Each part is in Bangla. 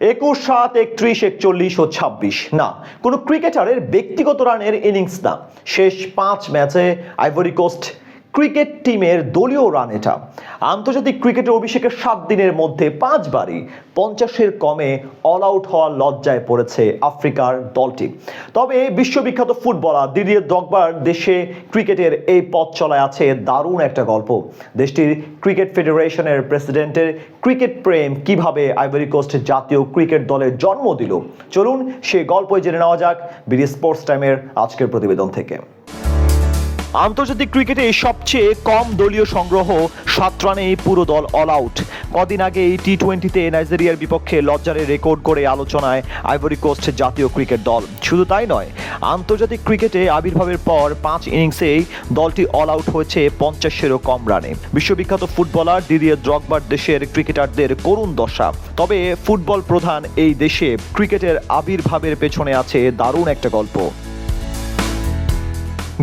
একুশ সাত, একত্রিশ, একচল্লিশ ও ছাব্বিশ। না, কোনো ক্রিকেটারের ব্যক্তিগত রানের ইনিংস না। শেষ পাঁচ ম্যাচে আইভরি কোস্ট ক্রিকেট টিমের দলীয় রান এটা। আন্তর্জাতিক ক্রিকেটের অভিষেকের সাত দিনের মধ্যে পাঁচবারই পঞ্চাশের কমে অল আউট হওয়ার লজ্জায় পড়েছে আফ্রিকার দলটি। তবে বিশ্ববিখ্যাত ফুটবলার দিদিয়ে দগবার দেশে ক্রিকেটের এই পথ চলায় আছে দারুণ একটা গল্প। দেশটির ক্রিকেট ফেডারেশনের প্রেসিডেন্টের ক্রিকেট প্রেম কীভাবে আইভরি কোস্ট জাতীয় ক্রিকেট দলের জন্ম দিল। চলুন সে গল্পই জেনে নেওয়া যাক বিডি স্পোর্টস টাইমের আজকের প্রতিবেদন থেকে। আন্তর্জাতিক ক্রিকেটে সবচেয়ে কম দলীয় সংগ্রহ সাত রানে পুরো দল অল আউট কদিন আগে এই টি টোয়েন্টিতে নাইজেরিয়ার বিপক্ষে লজ্জারে রেকর্ড করে আলোচনায় আইভরি কোস্ট জাতীয় ক্রিকেট দল। শুধু তাই নয়, আন্তর্জাতিক ক্রিকেটে আবির্ভাবের পর পাঁচ ইনিংসেই দলটি অল আউট হয়েছে পঞ্চাশেরও কম রানে। বিশ্ববিখ্যাত ফুটবলার দিদিয়ে দ্রগবার দেশের ক্রিকেটারদের করুণ দশা। তবে ফুটবল প্রধান এই দেশে ক্রিকেটের আবির্ভাবের পেছনে আছে দারুণ একটা গল্প।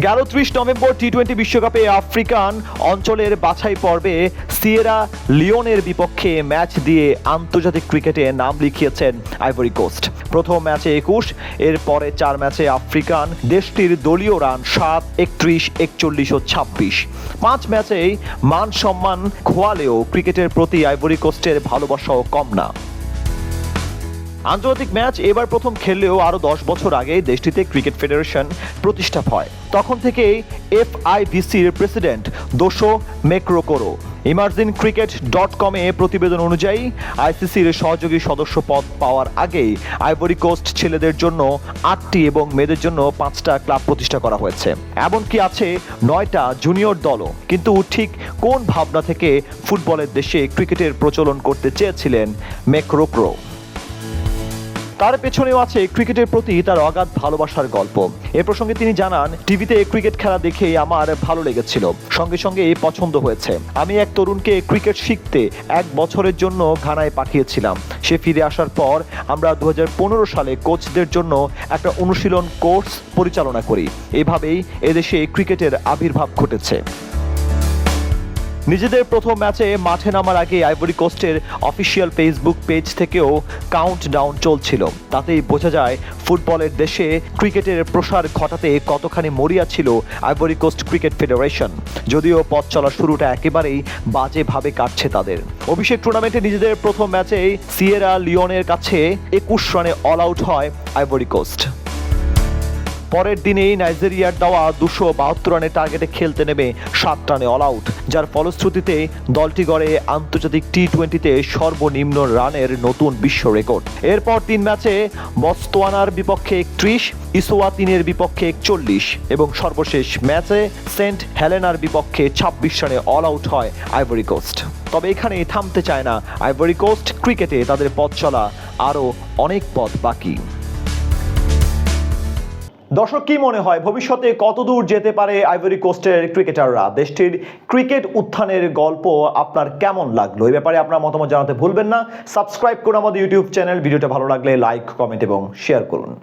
গেল ত্রিশ নভেম্বর টি টোয়েন্টি বিশ্বকাপে আফ্রিকান অঞ্চলের বাছাই পর্বে সিয়েরা লিওনের বিপক্ষে ম্যাচ দিয়ে আন্তর্জাতিক ক্রিকেটে নাম লিখিয়েছেন আইভরি কোস্ট। প্রথম ম্যাচে একুশ এর পরে চার ম্যাচে আফ্রিকান। দেশটির দলীয় রান সাত, একত্রিশ, একচল্লিশ ও ছাব্বিশ। পাঁচ ম্যাচেই মান সম্মান খোয়ালেও ক্রিকেটের প্রতি আইভরি কোস্টের ভালোবাসাও কম না। আন্তর্জাতিক ম্যাচ এবার প্রথম খেললেও আরও দশ বছর আগে দেশটিতে ক্রিকেট ফেডারেশন প্রতিষ্ঠা হয়। তখন থেকেই এফআইভিসির প্রেসিডেন্ট দোসো মেক্রোকোরো। ইমার্জিন ক্রিকেট ডট কমে প্রতিবেদন অনুযায়ী, আইসিসির সহযোগী সদস্য পদ পাওয়ার আগেই আইভরি কোস্ট ছেলেদের জন্য আটটি এবং মেয়েদের জন্য পাঁচটা ক্লাব প্রতিষ্ঠা করা হয়েছে। এমনকি আছে নয়টা জুনিয়র দলও। কিন্তু ঠিক কোন ভাবনা থেকে ফুটবলের দেশে ক্রিকেটের প্রচলন করতে চেয়েছিলেন মেক্রোক্রো? তার পেছনেও আছে ক্রিকেটের প্রতি তার অগাধ ভালোবাসার গল্প। এ প্রসঙ্গে তিনি জানান, টিভিতে ক্রিকেট খেলা দেখে আমার ভালো লেগেছিল। সঙ্গে সঙ্গে এই পছন্দ হয়েছে। আমি এক তরুণকে ক্রিকেট শিখতে এক বছরের জন্য ঘানায় পাঠিয়েছিলাম। সে ফিরে আসার পর আমরা দু হাজার পনেরো সালে কোচদের জন্য একটা অনুশীলন কোর্স পরিচালনা করি। এভাবেই এদেশে ক্রিকেটের আবির্ভাব ঘটেছে। নিজেদের প্রথম ম্যাচে মাঠে নামার আগে আইভরি কোস্টের অফিসিয়াল ফেসবুক পেজ থেকেও কাউন্ট ডাউন চলছিল। তাতেই বোঝা যায়, ফুটবলের দেশে ক্রিকেটের প্রসার ঘটাতে কতখানি মরিয়া ছিল আইভরি কোস্ট ক্রিকেট ফেডারেশন যদিও পথ চলার শুরুটা একেবারেই বাজেভাবে কাটছে তাদের। অভিষেক টুর্নামেন্টে নিজেদের প্রথম ম্যাচেই সিয়েরা লিওনের কাছে একুশ রানে অল আউট হয় আইভরি কোস্ট পরের দিনেই নাইজেরিয়ার দেওয়া দুশো বাহাত্তর রানের টার্গেটে খেলতে নেমে সাত রানে অল আউট যার ফলশ্রুতিতে দলটি গড়ে আন্তর্জাতিক টি টোয়েন্টিতে সর্বনিম্ন রানের নতুন বিশ্ব রেকর্ড। এরপর তিন ম্যাচে বস্তোয়ানার বিপক্ষে একত্রিশ, ইসোয়াতিনের বিপক্ষে একচল্লিশ এবং সর্বশেষ ম্যাচে সেন্ট হেলেনার বিপক্ষে ছাব্বিশ রানে অল আউট হয় আইভরি কোস্ট। তবে এখানেই থামতে চায় না আইভরি কোস্ট, ক্রিকেটে তাদের পথ চলা আরও অনেক পথ বাকি। দর্শক, কি মনে হয়, ভবিষ্যতে কতদূর যেতে পারে আইভরি কোস্টের ক্রিকেটাররা? দেশটির ক্রিকেট উত্থানের গল্প আপনার কেমন লাগল? এই ব্যাপারে আপনার মতামত জানাতে ভুলবেন না। সাবস্ক্রাইব করুন আমাদের ইউটিউব চ্যানেল। ভিডিওটা ভালো লাগলে লাইক, কমেন্ট এবং শেয়ার করুন।